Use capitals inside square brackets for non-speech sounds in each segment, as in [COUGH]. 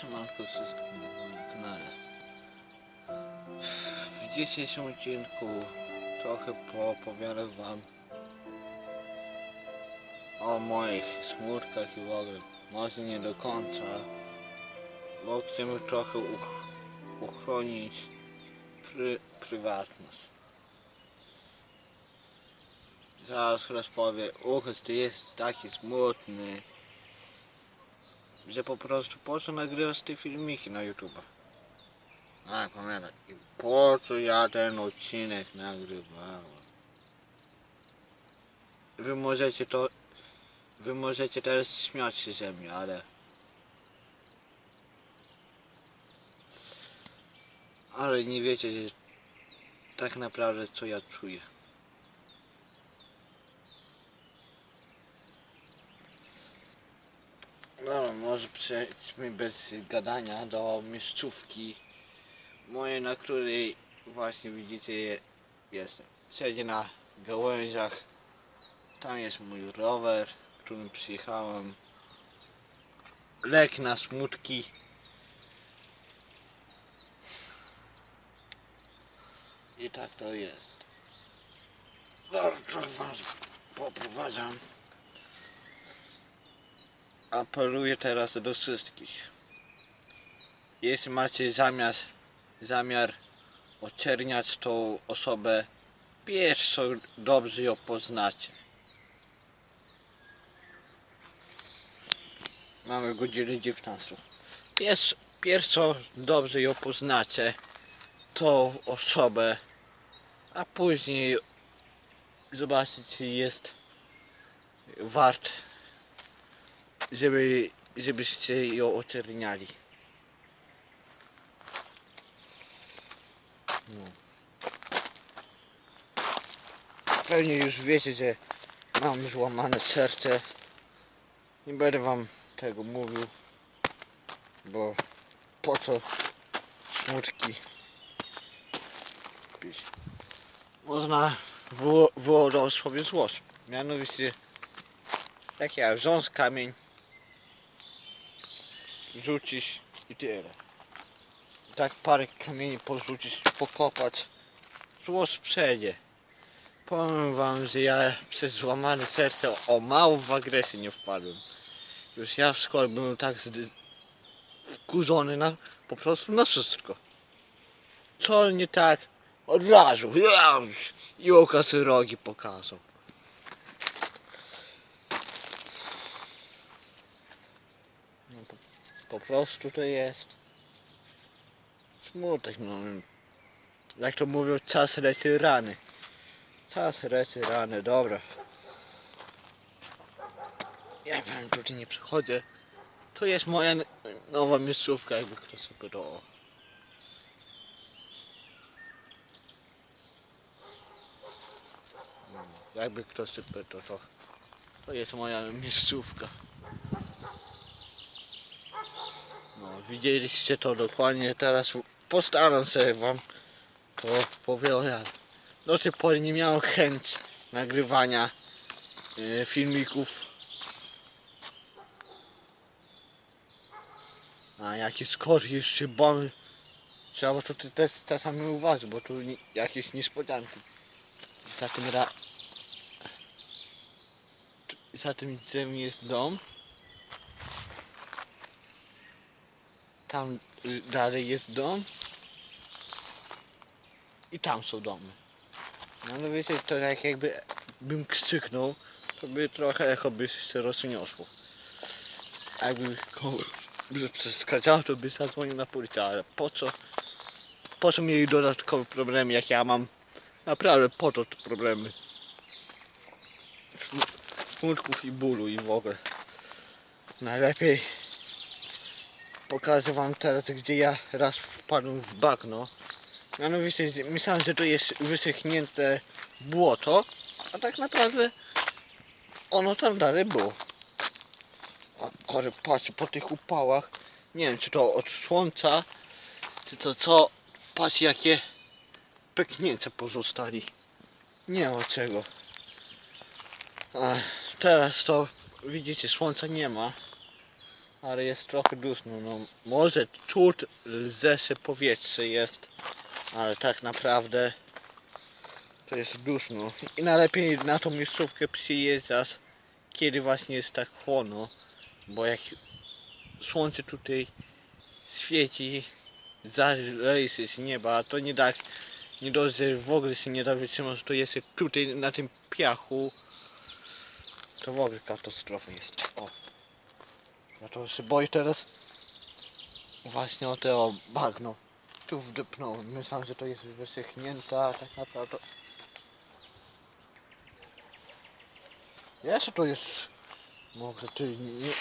Siemanko wszystkim na kanale. W dzisiejszym odcinku trochę poopowiadam wam o moich smutkach i w ogóle. Może nie do końca, bo chcemy trochę uch uchronić pry prywatność. Zaraz rozpowiem, uchyst ty jest taki smutny, że po prostu po co nagrywasz te filmiki na YouTube? A, pamiętaj, i po co ja ten odcinek nagrywałem? Wy możecie to, wy możecie teraz śmiać się ze mnie, ale... Ale nie wiecie, tak naprawdę co ja czuję. No, może przejdźmy bez gadania do miejscówki mojej, na której właśnie widzicie je- jestem. Siedzę na gałęziach. Tam jest mój rower, którym przyjechałem. Lek na smutki. I tak to jest. Trochę was poprowadzam apeluję teraz do wszystkich. Jeśli macie zamiar, zamiar oczerniać tą osobę, pierwszą dobrze ją poznacie. Mamy godzinę 19. Pierwsz, pierwszą dobrze ją poznacie, tą osobę, a później zobaczycie, czy jest wart żeby, żebyście ją oczerniali. No. Pewnie już wiecie, że mam złamane serce. Nie będę wam tego mówił, bo po co smutki pić. Można wyło- wyładować sobie złość. Mianowicie jak ja kamień rzucić i tyle. Tak parę kamieni porzucić, pokopać. Złość przejdzie. Powiem wam, że ja przez złamane serce o mało w agresję nie wpadłem. Już ja w szkole byłem tak wkurzony na, po prostu na wszystko. Co nie tak, od razu. I okazy rogi pokazał. No po, po prostu to jest smutek, no. Jak to mówią, czas leci rany. Czas leci rany, dobra. Ja wam tutaj nie przychodzę. To jest moja nowa miejscówka, jakby ktoś sobie pytał. No, Jakby ktoś się pytał, to, to jest moja miejscówka. No, widzieliście to dokładnie, teraz postaram się wam to powiedzieć. Do tej pory nie miałem chęci nagrywania e, filmików. A jakiś skor jeszcze bomy. Trzeba to też czasami uważać, bo tu nie, jakieś niespodzianki. Za tym ra... Za tym drzewem jest dom. Tam y, dalej jest dom. I tam są domy. No ale wiecie, to tak jakby bym krzyknął, to by trochę echo by się rozniosło. A jakby komuś by przeszkadzał, to by zadzwonił na policję, ale po co? Po co mieli dodatkowe problemy, jak ja mam naprawdę po to te problemy. Smu- Smutków i bólu i w ogóle. Najlepiej pokażę wam teraz, gdzie ja raz wpadłem w bagno. Mianowicie myślałem, że to jest wysychnięte błoto, a tak naprawdę ono tam dalej było. Ale patrz, po tych upałach, nie wiem czy to od słońca, czy to co, patrz jakie pęknięcia pozostali. Nie od czego. A teraz to widzicie, słońca nie ma. Ale jest trochę duszno. No, może czuć lżejsze powietrze jest, ale tak naprawdę to jest duszno. I najlepiej na tą miejscówkę przyjeżdżać, kiedy właśnie jest tak chłodno, bo jak słońce tutaj świeci, zaleje się z nieba, to nie da, nie dość, że w ogóle się nie da wytrzymać, to jest tutaj na tym piachu, to w ogóle katastrofa jest. O. Ja to się boję teraz właśnie o te o bagno. Tu wdepnąłem. Myślałem, że to jest wysychnięta, a tak naprawdę. Jeszcze to jest. Może ty nie.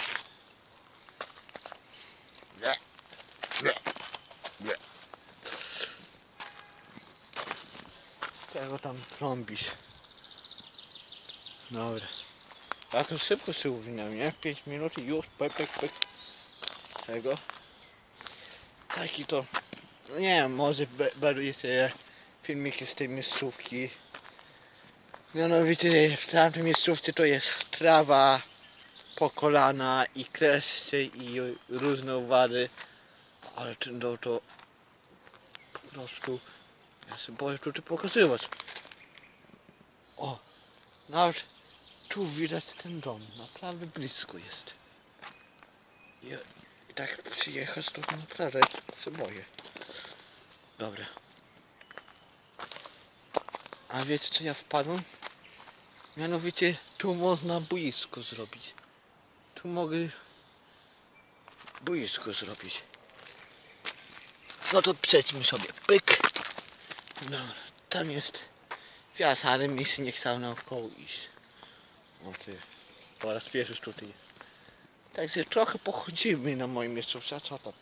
Nie. Nie. Nie. Czego tam trąbisz? Dobra. Tak szybko się uwinął, nie? 5 minut i już pek, pek, pek. Tego. Taki to. No nie wiem, może będą jeszcze filmiki z tej miejscówki. Mianowicie w tamtej miejscówce to jest trawa po kolana i kleszcze i różne owady. Ale ten dom to po prostu ja się boję tutaj pokazywać. O, nawet tu widać ten dom, naprawdę blisko jest. I, i tak przyjechać to naprawdę się boję. Dobra. A wiecie co ja wpadłem? Mianowicie tu można boisko zrobić. Tu mogę boisko zrobić. No to przejdźmy sobie. Pyk. Dobra, tam jest wjazd, ale mi się nie chciał naokoło iść. Ty, po raz pierwszy tutaj jest. Także trochę pochodzimy na moim miejscówce, co tam?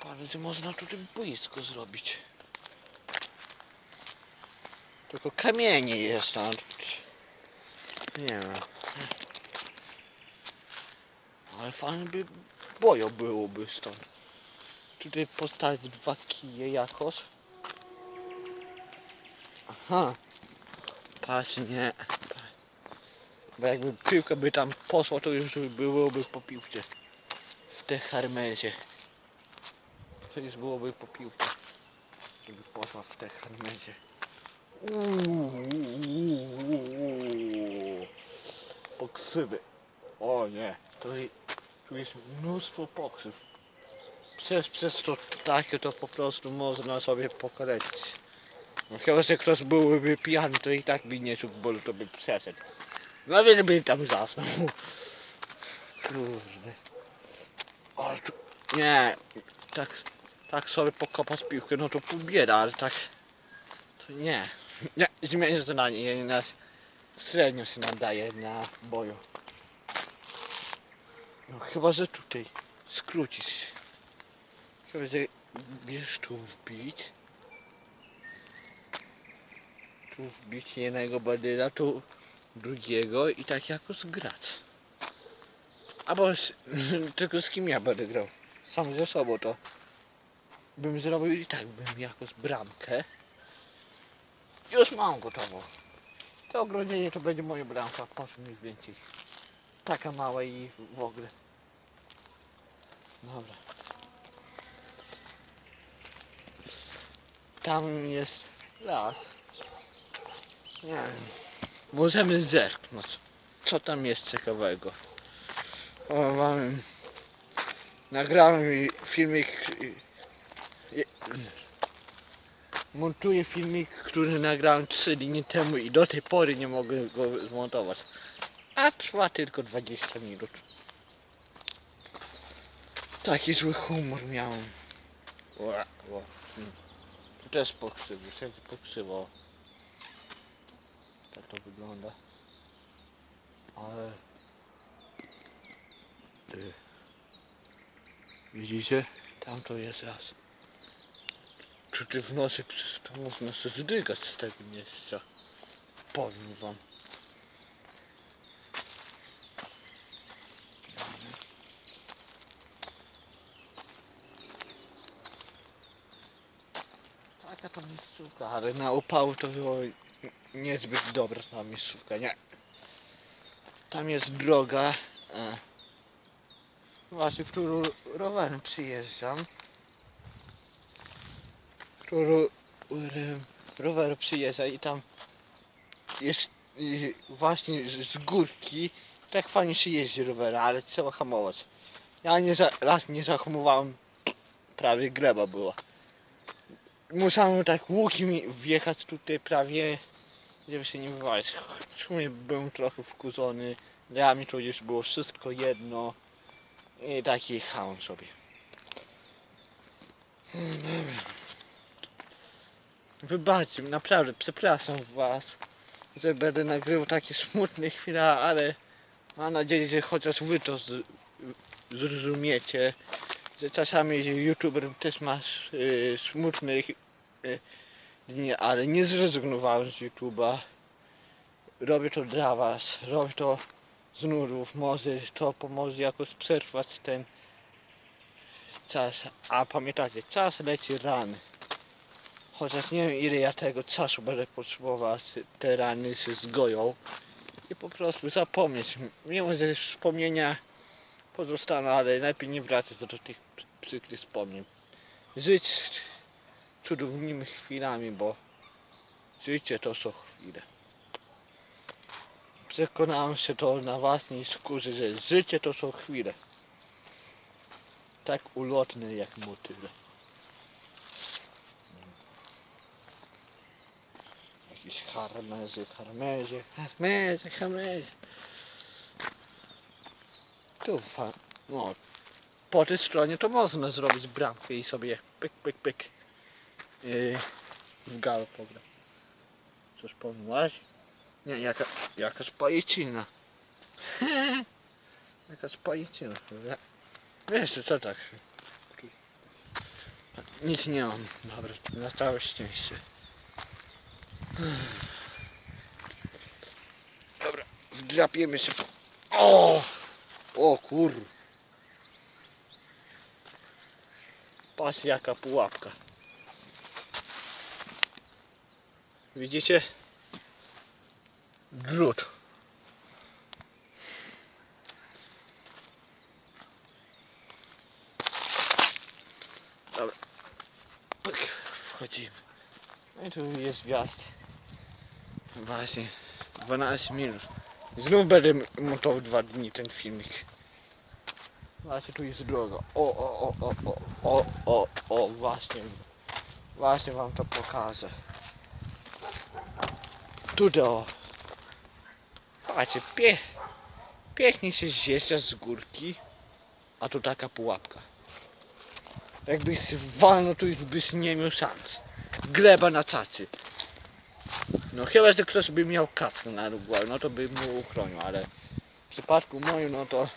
Tak że można tutaj boisko zrobić. Tylko kamienie jest tam. Nie wiem. Ale fajnie by bojo byłoby stąd. Tutaj postawić dwa kije jakoś. Aha. Patrz, nie. Bo jakby piłka by tam poszła, to już byłoby po piłce. W te harmezie. To już byłoby po piłce. Żeby poszła w te harmezie. Poksywy. O nie. To tu jest mnóstwo poksyw. Przez, przez to takie to po prostu można sobie pokalecić. No chyba, że ktoś byłby pijany, to i tak by nie czuł bólu, to by przeszedł. No więc by tam zasnął. Kurde. Ale tu... Nie. Tak, tak sobie pokopać piłkę, no to pół bieda, ale tak... To nie. Nie, zmienię zadanie, nas średnio się nadaje na boju. No chyba, że tutaj skrócisz. Chyba, że wiesz tu wbić. Tu wbić jednego badyla, tu drugiego i tak jakoś grać. Albo z, [LAUGHS] tylko z kim ja będę grał. Sam ze sobą to bym zrobił i tak bym jakoś bramkę. Już mam gotową. To ogrodzenie to będzie moja bramka, proszę nic więcej. Taka mała i w ogóle. Dobra. Tam jest las. Nie. Możemy zerknąć. Co tam jest ciekawego? O, mam... Nagrałem filmik... Montuję filmik, który nagrałem 3 dni temu i do tej pory nie mogę go zmontować. A trwa tylko 20 minut. Taki zły humor miałem. Ła, ła. mm. Tu też pokrzywy, wszędzie pokrzywo. Tak to wygląda. Ale... Ty. Widzicie? Tam to jest raz. Czy ty w przecież to można się zdygać z tego miejsca? Powiem wam. Taka to miejscówka, ale na upały to było niezbyt dobra ta miejscówka, nie. Tam jest droga, e, Właśnie, którą rowerem przyjeżdżam. Którą rower przyjeżdża i tam jest y, właśnie z górki. Tak fajnie się jeździ rowerem, ale trzeba hamować. Ja nie za, raz nie zahamowałem, prawie gleba była. Musiałem tak łukiem wjechać tutaj prawie, żeby się nie wywalić. W byłem trochę wkurzony. Dla mnie to już było wszystko jedno. I tak jechałem sobie. Wybaczcie, naprawdę przepraszam was, że będę nagrywał takie smutne chwile, ale mam nadzieję, że chociaż wy to zrozumiecie, że czasami youtuber też masz y, smutnych y, dni, ale nie zrezygnowałem z YouTube'a. Robię to dla was, robię to z nurów, może to pomoże jakoś przetrwać ten czas. A pamiętajcie, czas leci rany. Chociaż nie wiem ile ja tego czasu będę potrzebował, te rany się zgoją. I po prostu zapomnieć. Mimo, że wspomnienia pozostaną, ale najpierw nie wracać do tych przykrych wspomnień. Żyć cudownymi chwilami, bo życie to są chwile. Przekonałem się to na własnej skórze, że życie to są chwile. Tak ulotne jak motyle. Jakieś harmezy, harmezy, harmezy, harmezy. Tu fa... No, po tej stronie to można zrobić bramkę i sobie pyk, pyk, pyk yy, w galę pograć. Coś pomyłaś? Nie, jaka, jakaś pajęcina. [LAUGHS] jakaś pajęcina. Ja- Wiesz, co tak? Nic nie mam. Dobra, na całe szczęście. Dobra, wdrapiemy się. O! O kur... Patrz jaka pułapka. Widzicie? Drut. Dobra. Pyk, Wchodzimy. No i tu jest wjazd. Właśnie. 12 minut. Znów będę montował dwa dni ten filmik. Właśnie tu jest droga. O, o, o, o, o, o, o, o, właśnie. Właśnie wam to pokażę. Tutaj o. Patrzcie, pie, pięknie się zjeżdża z górki, a tu taka pułapka. Jakbyś walnął, to już byś nie miał szans. Gleba na cacy. No chyba, że ktoś by miał kaskę na głowę, no to by mu uchronił, ale w przypadku moim, no to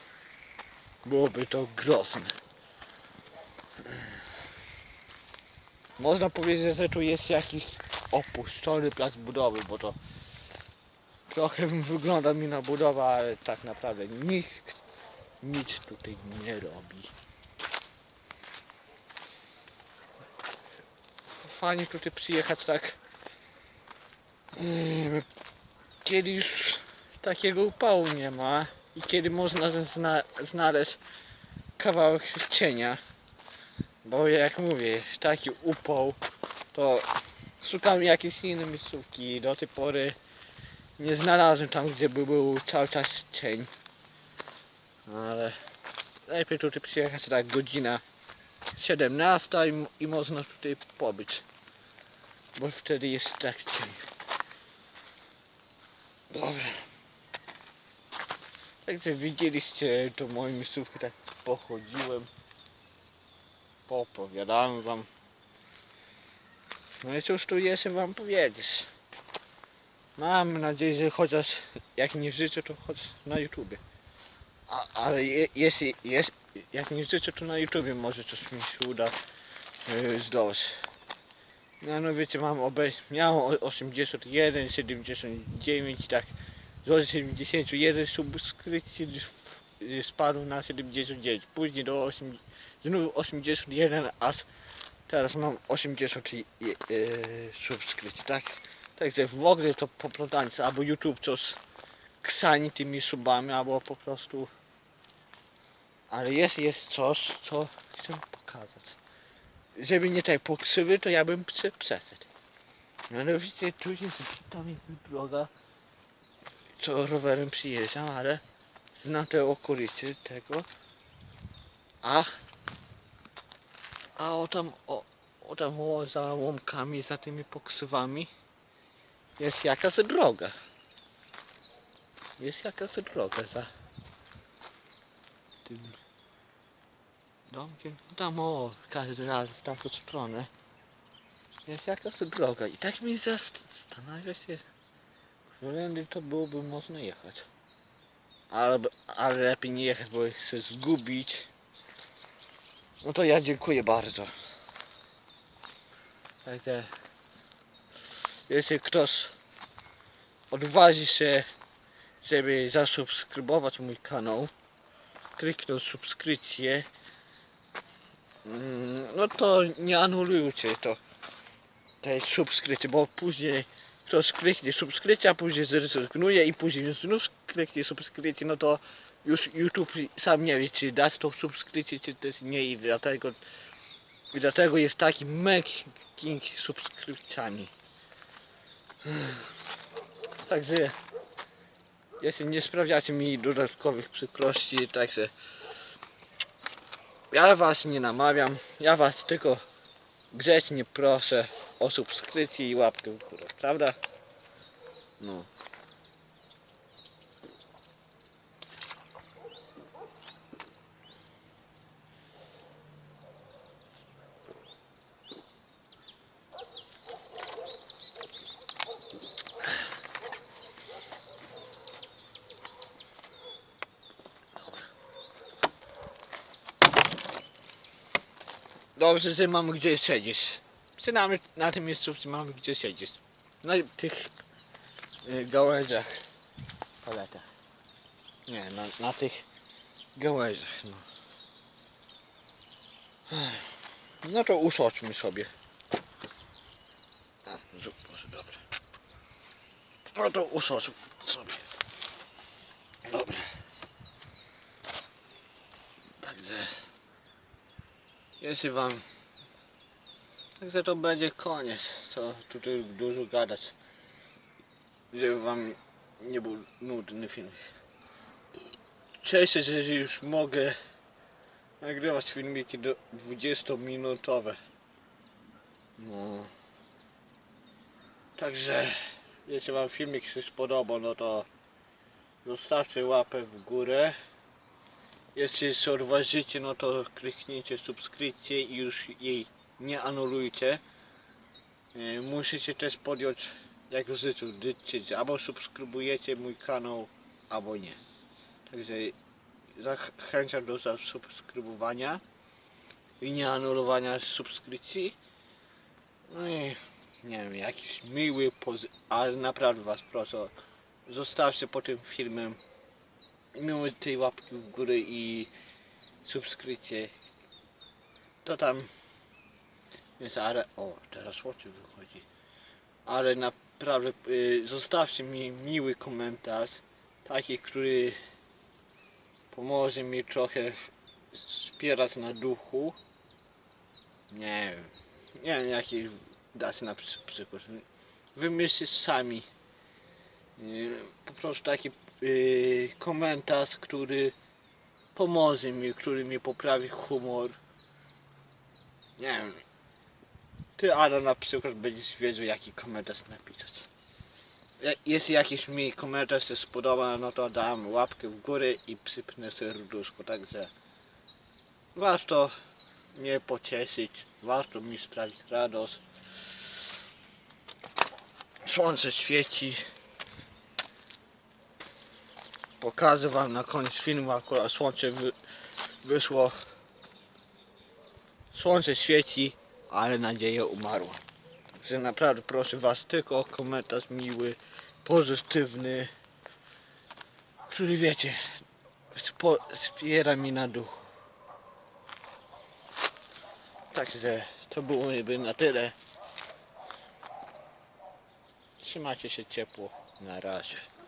byłoby to grozne. Można powiedzieć, że tu jest jakiś opuszczony plac budowy, bo to trochę wygląda mi na budowę, ale tak naprawdę nikt nic tutaj nie robi. Fajnie tutaj przyjechać tak kiedy już takiego upału nie ma i kiedy można zna znaleźć kawałek cienia. Bo jak mówię, taki upał, to szukam jakiejś innej miejscówki. Do tej pory nie znalazłem tam, gdzie by był cały czas cień. Ale lepiej tutaj przyjechać tak godzina 17 i, i można tutaj pobyć. Bo wtedy jest tak cień. Dobra. Także widzieliście to moje miejscówki, tak pochodziłem. Poopowiadałem wam. No i cóż tu jeszcze wam powiedzieć. Mam nadzieję, że chociaż jak nie życzę, to chociaż na YouTubie. A, ale je, jeśli jest, jak nie życzę, to na YouTubie może coś mi się uda yy, zdobyć. No, no mam obejść, miałem o- 81, 79, tak, z 71 subskrypcji spadł na 79, później do 8, znów 81, aż teraz mam 80 y, y, subskrypcji, tak? Także w ogóle to poplątańce, albo YouTube coś ksani tymi subami, albo po prostu Ale jest, jest coś, co chcę pokazać. Żeby nie tak pokrzywy, to ja bym przeszedł. Mianowicie tu jest, tam jest droga, co rowerem przyjeżdżam, ale znam te okolice tego. A, a o tam, o, o tam o, za łąkami, za tymi pokrzywami jest jakaś droga. Jest jakaś droga za tym domkiem. Tam o, każdy raz w tamtą stronę jest jakaś droga i tak mi zastanawia się, którędy to byłoby można jechać. Ale, ale lepiej nie jechać, bo chcę zgubić. No to ja dziękuję bardzo. Także jeśli ktoś odważy się, żeby zasubskrybować mój kanał, kliknął subskrypcję, mm, no to nie anulujcie to tej subskrypcji, bo później ktoś kliknie subskrypcję, a później zrezygnuje i później znów kliknie subskrypcję, no to już YouTube sam nie wie, czy dać tą subskrypcję, czy też nie i dlatego, i dlatego jest taki męking subskrypcjami. Także jeśli nie sprawiacie mi dodatkowych przykrości, także ja was nie namawiam, ja was tylko grzecznie proszę o subskrypcję i łapkę w górę, prawda? No. Dobrze, że mamy gdzie siedzieć. Przynajmniej na tym miejscu mamy gdzie siedzieć. Na tych y, gałęziach. Nie, na, na tych gałęziach, no. No to usiądźmy sobie. A, zrób może, dobra. No to usiądźmy sobie. Dobra. Także... Jeśli wam... Także to będzie koniec, co tutaj dużo gadać. Żeby wam nie był nudny film. Się, że już mogę nagrywać filmiki do 20 minutowe. No. Także jeśli wam filmik się spodobał, no to zostawcie łapę w górę. Jeśli się odważycie, no to kliknijcie subskrypcję i już jej nie anulujcie. E, Musicie też podjąć, jak w życiu, decyzję. Albo subskrybujecie mój kanał, albo nie. Także zachęcam do zasubskrybowania i nie anulowania subskrypcji. No i nie wiem, jakiś miły, ale naprawdę was proszę, zostawcie po tym filmem mimo tej łapki w górę i subskrypcję, to tam. Jest ale o teraz słońce wychodzi. Ale naprawdę y, zostawcie mi miły komentarz taki, który pomoże mi trochę wspierać na duchu. Nie wiem. Nie wiem jaki dać na przy- przykład. Wymyślcie sami. Y, po prostu taki y, komentarz, który pomoże mi, który mi poprawi humor. Nie wiem. Ty, Adam, na przykład będziesz wiedział, jaki komentarz napisać. Jeśli jakiś mi komentarz się spodoba, no to dam łapkę w górę i przypnę serduszko, także warto mnie pocieszyć, warto mi sprawić radość. Słońce świeci, pokażę wam na koniec filmu akurat słońce wy, wyszło. Słońce świeci ale nadzieja umarła. Także naprawdę proszę was tylko o komentarz miły pozytywny. Który wiecie wspiera mi na duch. Także to byłoby na tyle. Trzymajcie się ciepło. Na razie